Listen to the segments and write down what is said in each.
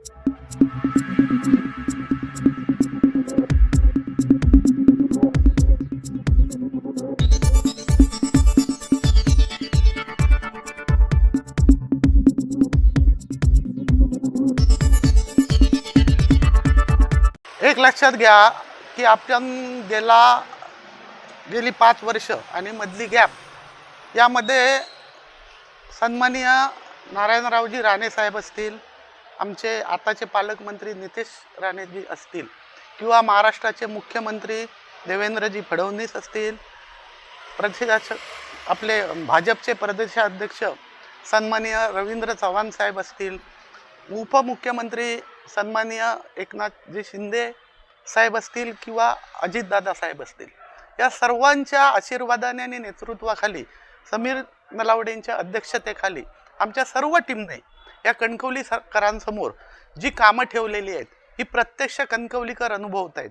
एक लक्षात घ्या की आपण गेला गेली पाच वर्ष आणि मधली गॅप यामध्ये सन्माननीय नारायणरावजी राणेसाहेब असतील आमचे आताचे पालकमंत्री नितेश राणेजी असतील किंवा महाराष्ट्राचे मुख्यमंत्री देवेंद्रजी फडणवीस असतील प्रदेशाच आपले भाजपचे प्रदेशाध्यक्ष सन्माननीय रवींद्र चव्हाण साहेब असतील उपमुख्यमंत्री सन्माननीय एकनाथजी शिंदे साहेब असतील किंवा अजितदादा साहेब असतील. या सर्वांच्या आशीर्वादाने आणि नेतृत्वाखाली समीर नलावडेंच्या अध्यक्षतेखाली आमच्या सर्व टीमने या कणकवली सरकारांसमोर जी कामं ठेवलेली आहेत ही प्रत्यक्ष कणकवलीकर अनुभवत आहेत.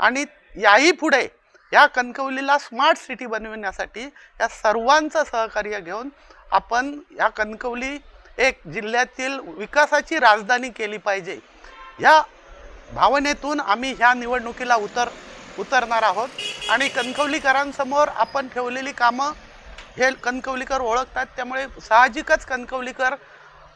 आणि याही पुढे या कणकवलीला स्मार्ट सिटी बनविण्यासाठी या सर्वांचं सहकार्य घेऊन आपण या कणकवली एक जिल्ह्यातील विकासाची राजधानी केली पाहिजे. ह्या भावनेतून आम्ही ह्या निवडणुकीला उतर उतरणार आहोत. आणि कणकवलीकरांसमोर आपण ठेवलेली कामं हे कणकवलीकर ओळखतात. त्यामुळे साहजिकच कणकवलीकर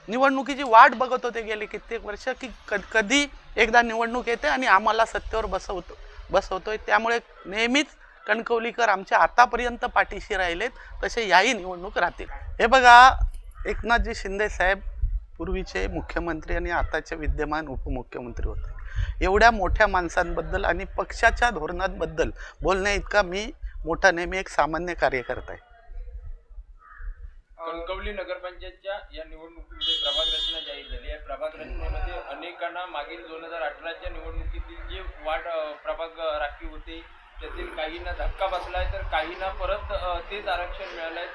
निवडणुकीची वाट बघत होते गेले कित्येक वर्ष की क कधी एकदा निवडणूक येते आणि आम्हाला सत्तेवर बसवतो बसवतोय. त्यामुळे नेहमीच कणकवलीकर आमच्या आतापर्यंत पाठीशी राहिलेत तसे याही निवडणूक राहतील. हे बघा एकनाथजी शिंदे साहेब पूर्वीचे मुख्यमंत्री आणि आताचे विद्यमान उपमुख्यमंत्री होते. एवढ्या मोठ्या माणसांबद्दल आणि पक्षाच्या धोरणांबद्दल बोलण्या इतका मी मोठा नेहमी एक सामान्य कार्यकर्ता आहे. कणकवली नगरपंचायतच्या या निवडणुकीमध्ये प्रभाग रचना जाहीर झाली आहे. प्रभाग रचनेमध्ये अनेकांना मागील दोन हजार अठराच्या निवडणुकीतील जे वाढ प्रभाग राखीव होते त्यातील काहींना धक्का बसलाय तर काहींना परत तेच आरक्षण मिळालंय.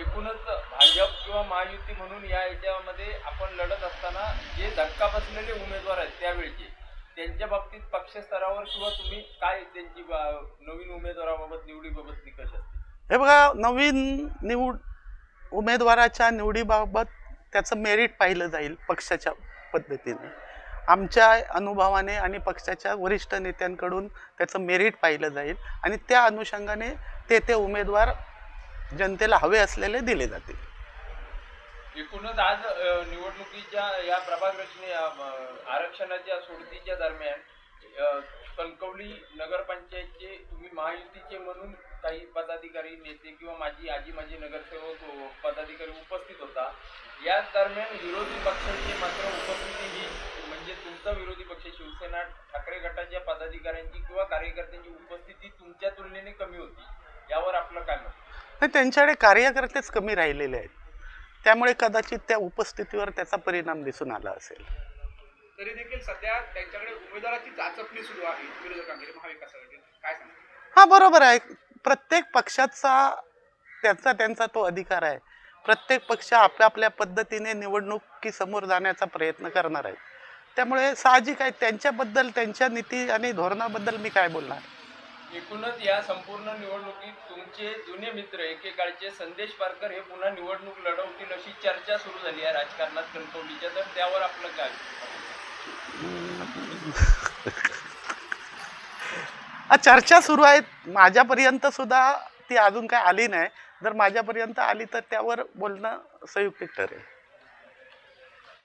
एकूणच भाजप किंवा महायुती म्हणून या याच्यामध्ये आपण लढत असताना जे धक्का बसलेले उमेदवार आहेत त्यावेळचे त्यांच्या बाबतीत पक्षस्तरावर किंवा तुम्ही काय त्यांची नवीन उमेदवाराबाबत निवडीबाबत निकष असतील? हे बघा नवीन निवड उमेदवाराच्या निवडीबाबत त्याचं मेरिट पाहिलं जाईल पक्षाच्या पद्धतीने. आमच्या अनुभवाने आणि पक्षाच्या वरिष्ठ नेत्यांकडून त्याचं मेरिट पाहिलं जाईल आणि त्या अनुषंगाने ते ते उमेदवार जनतेला हवे असलेले दिले जातील. एकूणच आज निवडणुकीच्या या प्रभाग रचने आरक्षणाच्या सोडतीच्या दरम्यान कणकवली नगरपंचायतचे तुम्ही महायुतीचे म्हणून काही पदाधिकारी नेते किंवा माझी आजी माझे नगरसेवक पदाधिकारी उपस्थित होता. या दरम्यान विरोधी पक्षाची मात्र उपस्थिती ही म्हणजे तुमचा विरोधी पक्ष शिवसेना ठाकरे गटाच्या पदाधिकाऱ्यांची किंवा कार्यकर्त्यांची उपस्थिती तुमच्या तुलनेने कमी होती. यावर आपलं काय मत? नाही त्यांच्याकडे कार्यकर्तेच कमी राहिलेले आहेत. त्यामुळे कदाचित त्या उपस्थितीवर त्याचा परिणाम दिसून आला असेल. तरी देखील सध्या त्यांच्याकडे उमेदवाराची चाचपणी सुरू आहे. विरोधकांकडे महाविकास आघाडीकडे काय सांगता? हा बरोबर आहे. प्रत्येक पक्षाचा त्याचा त्यांचा तो अधिकार आहे. प्रत्येक पक्ष आपल्या आपल्या पद्धतीने निवडणुकीसमोर जाण्याचा प्रयत्न करणार आहे. त्यामुळे साहजिक आहे. त्यांच्याबद्दल त्यांच्या नीती आणि धोरणाबद्दल मी काय बोलणार? एकूणच या संपूर्ण निवडणुकीत तुमचे जुने मित्र एकेकाळचे संदेश पारकर हे पुन्हा निवडणूक लढवतील अशी चर्चा सुरू झाली आहे राजकारणात कणकवलीच्या तर त्यावर आपलं काय? चर्चा सुरू आहेत माझ्यापर्यंत सुद्धा ती अजून काय आली नाही. जर माझ्यापर्यंत आली तर त्यावर बोलणं संयुक्त ठरेल